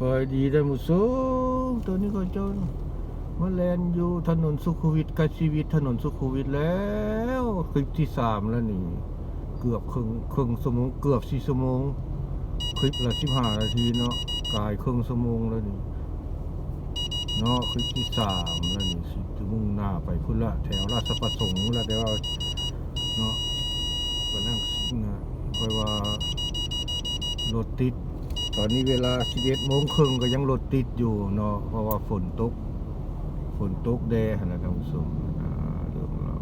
ปล่อยดีได้หมุสูงตัวนี้ก็จนมาแลนอยู่ถนนสุขุมวิทกับชีวิตถนนสุขุมวิทแล้วคลิปที่สามแล้วนี่ เกือบครึ่งครึ่งชั่วโมงเกือบสี่ชั่วโมงคลิปละสิบห้านาทีเนาะกายครึ่งชั่วโมงแล้วนี่เนาะคลิปที่สามแล้วนี่สิจะมุ่งหน้าไปพุ่นละแถวราชประสงค์ละแต่ว่าเนาะก็นั่งนะคอยว่ารถติด ตอนนี้เวลา 11โมงครึ่งก็ยังรถติดอยู่เนาะเพราะว่าฝนตก ฝนตกแดดนะท่านผู้ชมอ่าเรื่องเรา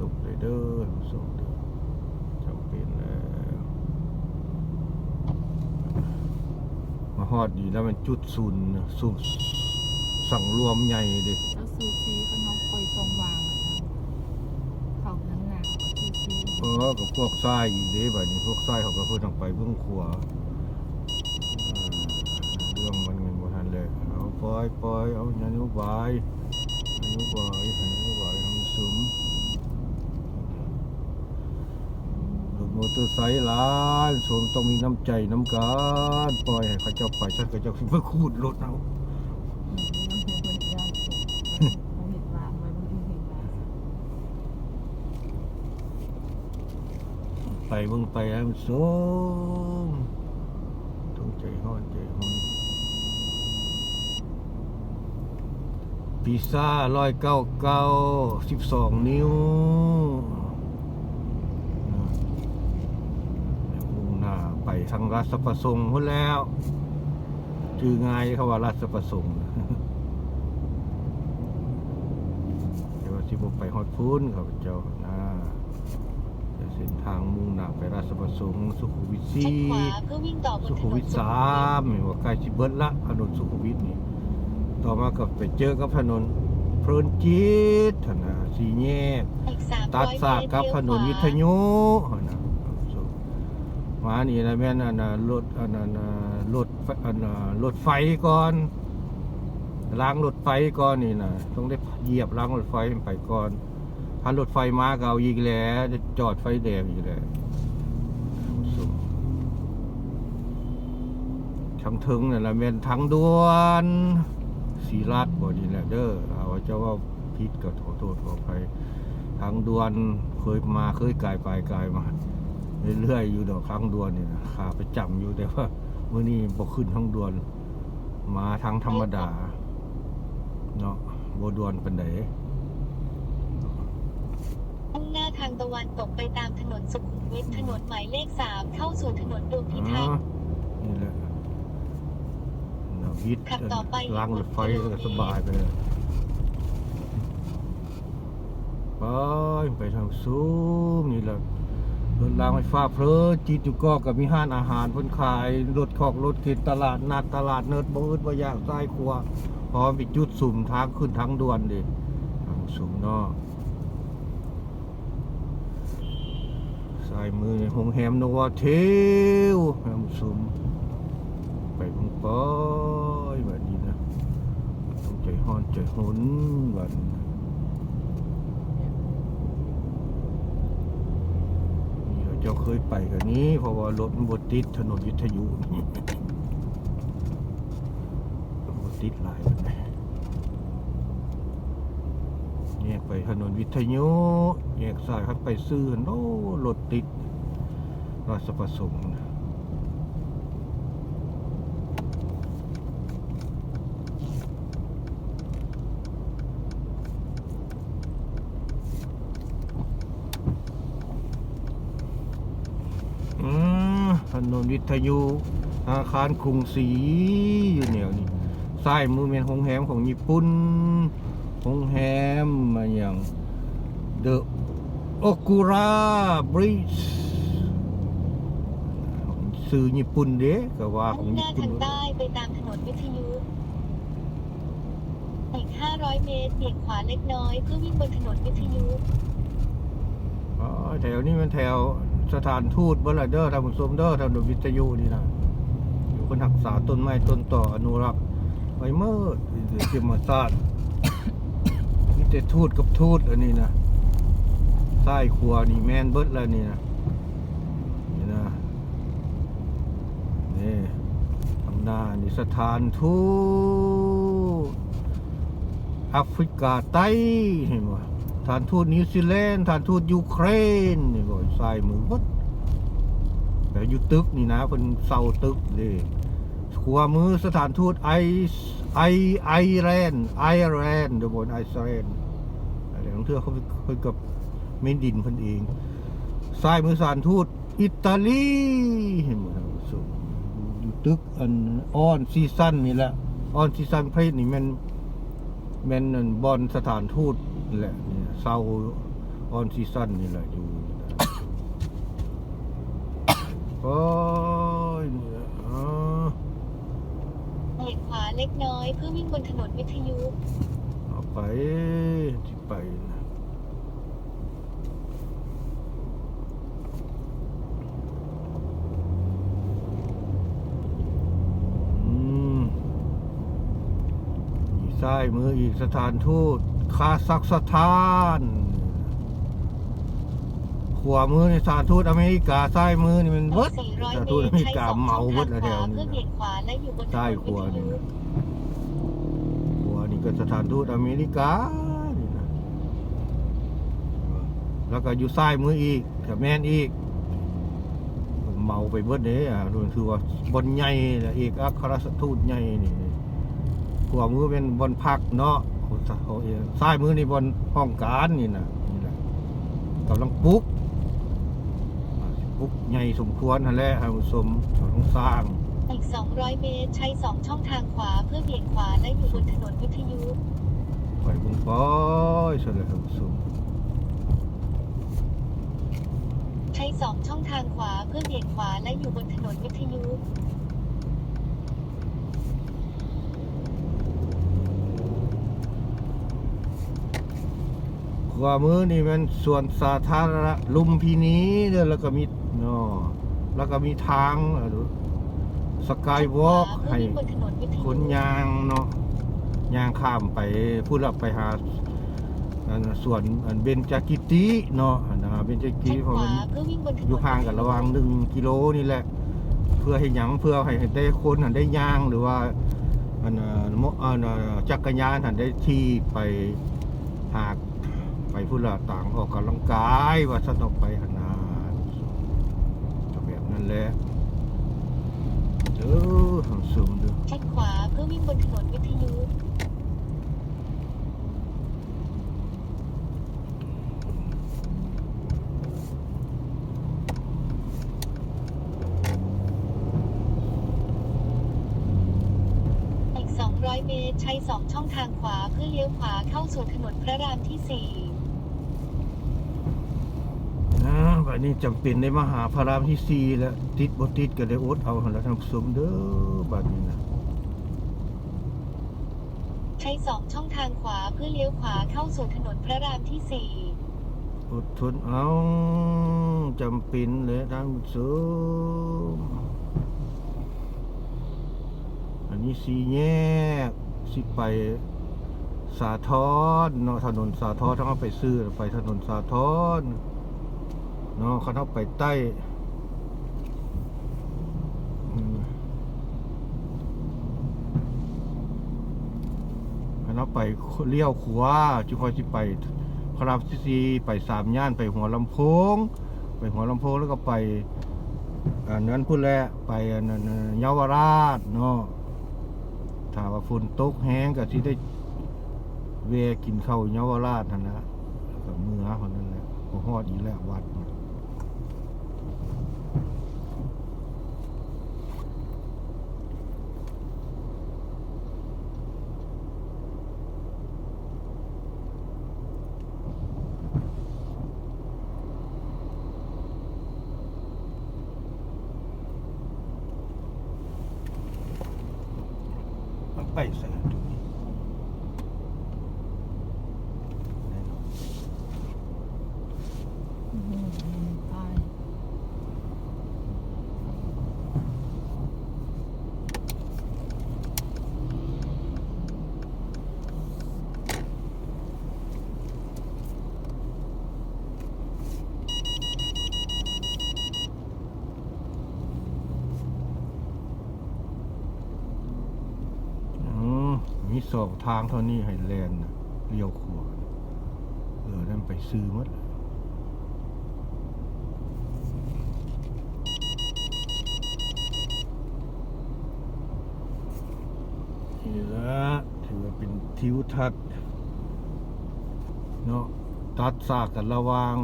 ตกได้เด้อท่านผู้ชมจำเป็นแล้วมาฮอดดีแล้วมันจุดศูนย์ศูนย์สั่งรวมใหญ่ด็แล้วซูซีก็น้องปล่อยทรงวาง เออกับพวกทรายอีเด้บัดนี้พวกทรายเขาก็เพิ่นออกไปเบื้องขวาเรื่องมันเงินบทันเลยเอาปล่อยปล่อยเอานโยบายนโยบายให้นโยบายทำสุมรถมอเตอร์ไซค์หลายสมต้องมีน้ำใจน้ำกันปล่อยให้เขาเจ้าไปฉันก็จะสิมาคูดรถเอา เบิ่งไปให้มันสูงต้องใจฮ้อนใจฮ้อนพิซซ่าร้อยเก้าเก้าสิบสองนิ้วนะมุ่งหน้าไปทางราชประสงค์พุ่นแล้วชื่อง่ายเขาว่าราชประสงค์แต่ว่าที่ผมไปฮอดพุ้นเขาเจ้า เส้นทางมุ่งหน้าไปราชประสงค์สุขุมวิทเลี้สี่ยวขวาเพื่อวิ่งต่อบนสุถขุมนวินทสุสขุามวิทเห็นว่าใกล้ชิเบิดละถนนสุขุมวิทนี่ต่อมาก็ไปเจอกับถนนเพลินจิตถนะสีแยกอีกสามตัร้ดอยสากเมตรกับเลี้ยวถขนนวาวิทยุหั่นนะมานี่นะแม่นอันน่ะรถอันนั้นน่ะรถไฟอันน่ะรถไฟก่อนล้างรถไฟก่อนนี่นะต้องได้เหยียบล้างรถไฟมันไปก่อน พันรถไฟมาก็เอาอีกแล้วจอดไฟแดงอีกแล้วทั้งถึงนี่นแหละแม่นทางด่วนสีรัดบ่ดีแหละเด้อเอาว่าเจ้าว่าพิษก็ขอโทษขออภัยทางด่วนเคยมาเคยกลายไปกลายมาเรื่อยๆอยู่ดอกทางด่วนนี่นะขาไปจำอยู่แต่ว่าเมื่อนี้บ่ขึ้นทางด่วน มาทางธรรมดาเนาะบ่ด่วนเป็นไดมุ่งหน ทางตะวันตกไปตามถนนสุขุมวิทถนนหมายเลขสามเข้าสู่ถนนดวงพิทักษ์นี่แหละนาวิทย์ขับต่อไปล้างรถไฟก็สบายไปเลยไปไปทางซูมนี่แหละรถรางไฟฟ้าเพลินจิตอยู่ก็กับมีห้านอาหารเพิ่นขายรถขอกรถเข็นตลาดนัดตลาดเนิร์ดบ่อึดบ่อยากซ้ายขวาพร้อมมีจุดสุ่มทางขึ้นทางด่วนดิทางสุ่มเนาะซ้ายมือในโรงแรมนวเทลทางสุ่มไปเพุ่งปอยแบบนี้นะต้องใจฮ้อนใจหนแบบนี้นะนี่เจ้าเคยไปกันนี้ เพราะว่ารถมันบดติดถนนวิทยุบดติดหลายแบบนี้แยกไป ถนนวิทยุแยกซ้ายครับไปซื้อโน้รถติดราชประสงค์นะอืมถนนวิทยุอาคารกรุงศรีอยู่เนี่ยนี่ซ้ายมือเป็นโรงแรมของญี่ปุ่น โรงแรมมาอย่างเดอะโอกุระบริดจ์สื่อญี่ปุ่นเด้ก็ว่าของมุ่งหญี่น้าปุ่นทางใต้ไปตามถนนวิทยุอีก 500 เมตรเบี่ยงขวาเล็กน้อยเพื่อวิ่งบนถนนวิทยุอ๋อแถวนี้มันแถวสถานทูตเบลเดอร์ทางผู้ชมเดอร์ถนนวิทยุนี่นะอยู่คนรักษาต้นไม้ต้นต่ออนุรักษ์ไว้เมื่อเทียมมาศาสตร์นี่ แต่ทูตกับทูตอันนี้นะใต้ครัวนี่แมนเบิดแล้วนี่นะนี่นะนี่ทนานี่สถานทูตแอฟริกาใต้เห็นบ่สถานทูตนิวซีแลนด์สถานทูตยูเครนนี่บ่ซ้ายมือวัดแต่อยู่ตึกนี่นะเพิ่นเซาตึกเด้ขวามือสถานทูตไอไอไอแลนด์ไอร์แลนด์เดยวบนไอซ์แลนด์ เธอเขาเพิ่นกับเมนดินเพิ่นเองซ้ายมือสานทูตอิตาลีเห็นบ่ครับสุอยู่ตึกอันออนซีซั่นนี่แหละออนซีซั่นเพลสนี่มันแม่นอันบอลสถานทูตแหละเนี่ยเซาออนซีซั่นนี่แหละอยู่นี่แหละโอ้ยนี่แหละอ๋อเบี่ยงขวาเล็กน้อยเพื่อวิ่งบนถนนวิทยุ ไปที่ไปนะอืมอีกซ้ายมืออีกสถานทูตคาซัคสถานขวามือในสถานทูตอเมริกาซ้ายมือนี่มันเบิด400สถานเมทูตตอรเมริใช้กาสองเมาช่องเบิทาดงแล้วขแถวาวเพื่อนี้เบี่ยงขวาและอยู่บนถนซ้ายนขวิวาทนี่ ยุนะขวานี่ก็สถานทูตอเมริกานี่นะแล้วก็อยู่ซ้ายมืออีกกับแมนอีกเมาไปเบิดเด้อะดูคือว่าบนใหญ่นะเอกอัครราชทูตใหญ่นี่ขวามือเป็นบนพักเนาะซ้ายมือนี่บนห้องการนี่นะนี่แหละกำลังปุ๊กอ่าสิปลุ๊กใหญ่สมควรนั่นแหละให้ผู้ชมต้องสร้าง อีก 200 เมตร ใช้สองช่องทางขวาเพื่อเบี่ยงขวาและอยู่บนถนนวิทยุไปบุงป้อยเสร็จแล้วท่านผู้ชมใช้สองช่องทางขวาเพื่อเบี่ยงขวาและอยู่บนถนนวิทยุ ขวามือนี่เป็นส่วนสาธารณะลุมพินีเด้อแล้วก็มีเนาะแล้วก็มีทาง สกายวอล์กเพื่อให้วิ่งบนถนนวิทคยุนยางเนาะยางข้ามไปพูดลับไปหาอันส่วนอันเบนจากิติเนาะอันนะเบนจากิติใช้เพขราะวามันเพื่อวิ่งบนถนนอยู่ห่างกันระหว่างหนึ่งกิโลนี่แหละ เพื่อให้หยังเพื่อให้ได้คนหันได้ย่างหรือว่าอันน่ะมอันน่ะจักรยานหันได้ที่ไปหากไปพูดละต่างออกกำลังกายว่าสันออกไปหันนาก็แบบนั้นแหละเดูซูมดูช็คขวาเพื่อวิ่งบนถนนวิทยุอีก200 เมตร ใช้สองช่องทางขวาเพื่อเลี้ยวขวาเข้าสู่ถนนพระรามที่สี่ันนี้จำเป็นในมหาพารามที่สี่แล้วติดบ่ติดก็ได้อดเอาแล้วท่านผู้มเด้อบัดนี้นะใช้สองช่องทางขวาเพื่อเลี้ยวขวาเข้าสู่ถนนพระรามที่สี่อดทนเอาจำเป็นเลยท่านผู้มอันนี้สี่แยกสิไปสาทรเนาะถนนสาทรทั้งไปซื้อไปถนนสาทร เนาะเขาเอาไปใต้เขาเอาไปเลี้ยวขวาจุคอยสิไปพระรามซีไปสามย่านไปหัวลำโพง ไปหัวลำโพงแล้วก็ไปอันนั้นพูดแล้วไปอันนั้นเยาวราชเนาะถ้าว่าฝนตกแห้งก็ที่ได้เวกินข้าวเยาวราชนั่นนะแล้วก็เมื่อคนนั้นแหละพอฮอดอีแล้ววัด องทางเท่านี้ให้แลนน่ะเลี้ยวขวาเออ นั่นไปซื้อหมดเลยนี่ละถือว่าเป็นทิวทัศน์เนาะตัดสากกันระวาง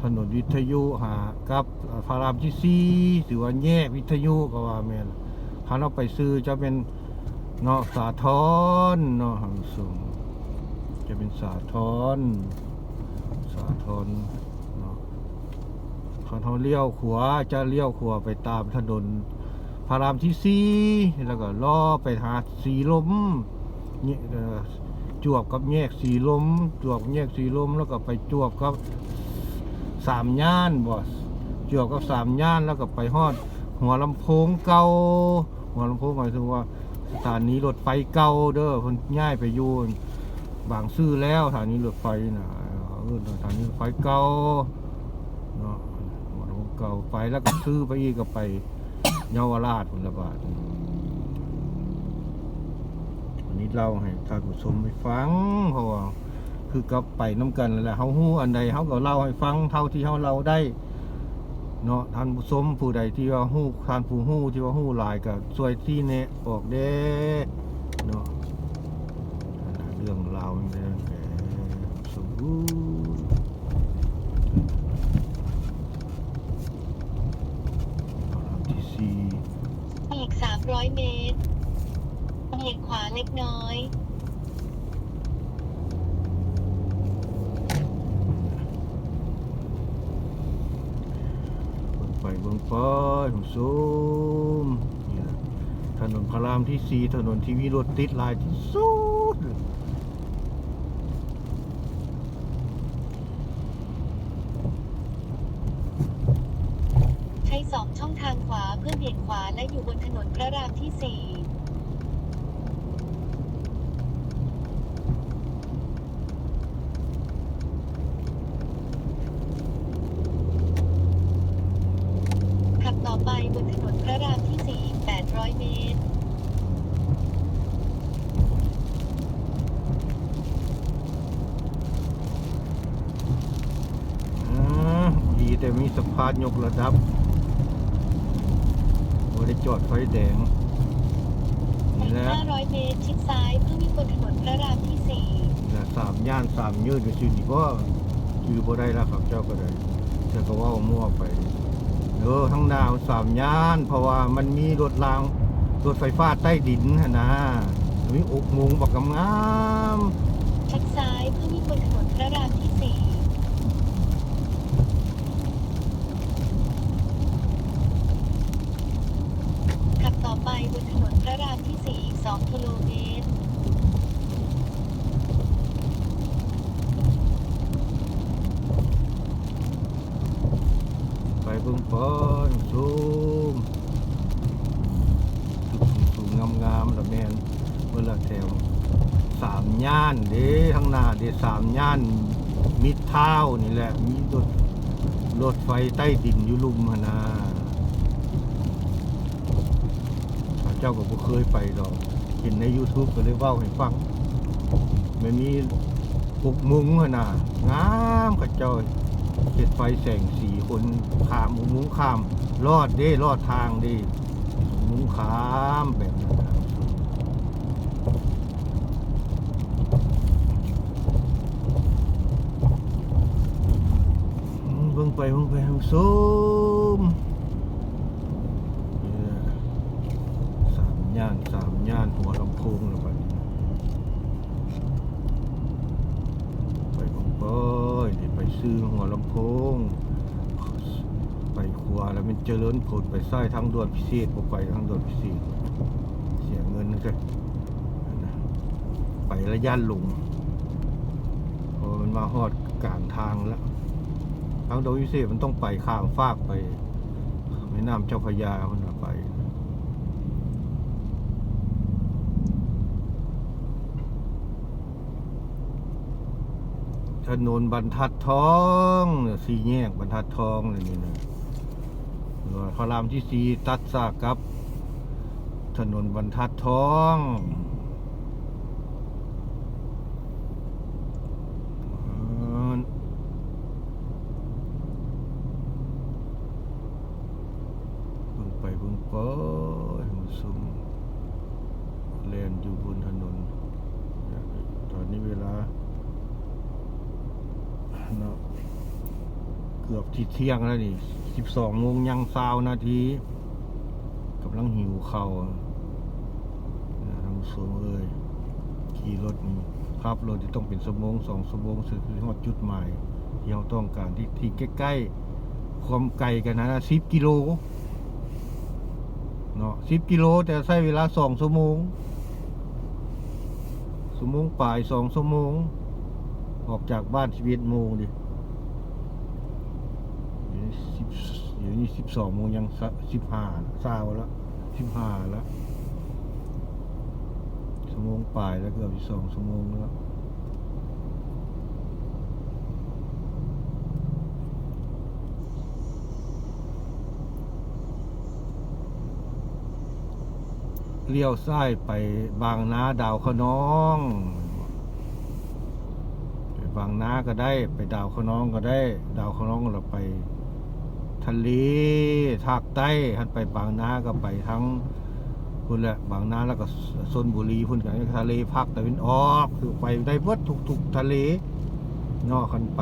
ถนนวิทยุหากับพระรามที่สี่ถือว่าแยกวิทยุก็ว่าแม่นถ้าเราไปซื้อจะเป็น เนาะสาทรเนาะหังสูงจะเป็นสาทรสาทรเนาะพอเขาเลี้ยวขวาจะเลี้ยวขวาไปตามถนนพระรามที่สี่แล้วก็ล่อไปหาสีลมเนี่ยจวบกับแยกสีลม จวบกับแยกสีลมแล้วก็ไปจวบกับสามย่านบ่จวบกับสามย่านแล้วก็ไปฮอด หัวลำโพงเก่าหัวลำโพงหมายถึงว่า สถานีรถไฟเก่าเด้อเพิ่นย้ายไปอยู่บางซื่อแล้วสถานีรถไฟนะเออสถานีรถไฟเก่าเนาะหัวลำโพงเก่าไปแล้วก็ซื้อไปอีกก็ไปเยาวราชพุ่นละบาทวันนี้เล่าให้ท่านผู้ชมไปฟังเพราะว่าคือกับไปน้ำกันแหละเฮาฮู้อันใดเฮาก็เล่าให้ฟังเท่าที่เฮาเล่าได้ เนาะท่านผู้ชมผู้ใดที่ว่าฮู้ท่านผู้ฮู้ที่ว่าฮู้หลายก็ช่วยที่แนะออกเด้เนาะเรื่องราวมันเป็นแหมสมบูรณ์พระรามที่สี่อีก300เมตรเบี่ยงขวาเล็กน้อย เบิ่งไปเบิ่งไปผมซูมนี่นะถนนพระรามที่สี่ถนนที่มีรถติดหลายที่สุดใช้สองช่องทางขวาเพื่อเบี่ยงขวาและอยู่บนถนนพระรามที่สี่ขับต่อไปบนถนนพระรามที่สี่ อีก800เมตร อืมดีแต่มีสะพานยกระดับบ่ได้จอดไฟแดงอีนี่กแหละ500เมตร ชิดซ้ายเพื่อวิ่งบนถนนพระรามที่สี่แต่สามย่านสามยืดก็ชื่อนี่ก็ชื่อบ่ได้แล้วครับเจ้าก็ได้แต่ก็เว่ามั่วไป เออทั้งดาวสามย่าน เพราะว่ามันมีรถรางรถไฟฟ้าใต้ดินหั่นนะมีอกมุงบักกำงามชิดซ้ายเพื่อวิ่งบนถนนพระรามที่สี่ขับต่อไปบนถนนพระรามที่สี่อีก2กิโลเมตร เบิ่งปอนสูงสูงงามๆแล้วแมนเวลาแถวสามย่านเด้ทั้งหน้าเด้สามย่านมิดเท้านี่แหละ มีรถรถไฟใต้ดินอยู่ลุมหนนาเจ้าก็บ่เคยไปดอก เห็นใน YouTube ก็เลยเว้าให้ฟังมันมีปุกมุงหนนางามกระจอย เจ็ดไฟแสงสีคนขามอุโมุงข้าม รอดเด้รอดทางเด้มุ้งขามแบบนั้นะอืมเบิ่งไปเบิ่งไปเบิ่งส้มเนี่ยสามย่านสามย่านหัวลำโพงแล้วบัดนี้ไปเบิ่งไป เดี๋ยวไปซื้อหัวลำโพง ไปครัวแล้วมันเจริญผลไปไส้ทางด่วนพิเศษบ่ไปทางด่วนพิเศษเสียเงินนะจ๊ะนั่นนะไประยะลงพอมันมาฮอดกลางทางแล้วทางด่วนพิเศษมันต้องไปข้ามฟากไปแม่น้ำเจ้าพระยามันไป ถนนบรรทัดทองสี่แยกบรรทัดทองเลยนี่นะหรือว่าพระรามที่สี่ตัดสากับ ถนนบรรทัดทอง ไปมันซุมแลนอยู่บนถนน ตอนนี้เวลาเนาะเกือบ ที่เที่ยงแล้วนี่สิบสองโมงยังซาวนาทีกำลังหิวข้าวนะทำสูงเอ้ยขี่รถนี่ครับรถที่ต้องเป็นสมงสองสมงสุดที่ฮอดจุดหมายที่เราต้องการที่ที่ใกล้ๆความไกลกันนะสิบกิโลเนาะสิบกิโลแต่ใช้เวลาสองชั่วโมงสมงปลายสองสมงออกจากบ้านสิบเอ็ดโมงดิ สิบเดี๋ยวนี้สิบสองโมงยังสิบห้าเศร้าแล้วสิบห้าแล้วสมงปลายแล้วเกือบสองสมงแล้วเลี้ยวซ้ายไปบางนาดาวขน้องไปบางนาก็ได้ ไปดาวขน้องก็ได้ ดาวขน้องเราไป ทะเลภาคใต้ท่านไปบางนาก็ไปทั้งพุ่นแหละบางนาแล้วก็ชนบุรีพุ่นกันทะเลภาคตะวันออกคือไปได้เบิดทุกๆทะเล นอกคันไป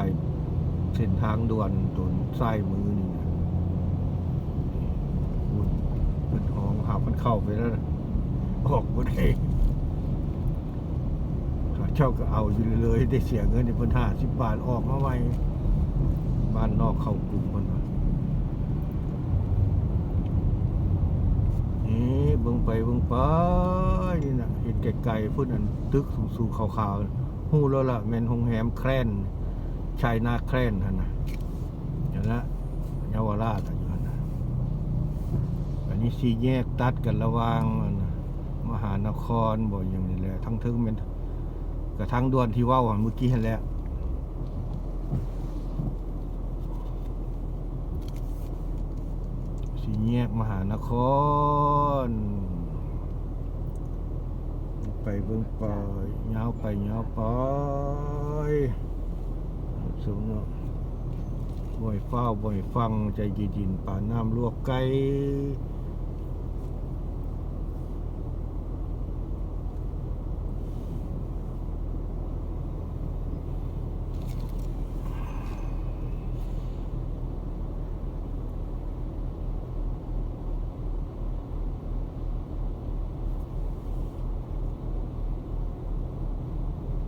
เส้นทางด่วนตนซ้ายมือนี่นะพุ่นเพิ่นหองหามันเข้าไปแล้วออกบ่ได้ข้าเจ้าก็เอาอยู่เลยได้เสียเงินในพันห้าสิบบาทออกมาไว้บ้านนอกเข้ากลุ่มมันวะนี่เบิ่ง ไปเบิ่งไปนี่นะเห็นไกลๆพุ่นอันตึกสูงๆขาวๆหู้แล้วล่ะแม่นโรงแรมแคร่นชายนาแครนหั่นนะอย่างละเยาวราชอยู่หั่นนะอันนี้สี่แยกตัดกันระหว่างนะมหานครบ่อย่างนี้แหละทั้งทึงเป็นกระทั่งด่วนที่เว่าเมื่อกี้เห็นแหล้วสีแยกมหานคร ไปเบิ่งไปยาวไปยาวไปสมเนาะบ่อยเฝ้าบ่อยฟังใจเย็นป่าน้ำลวกไก่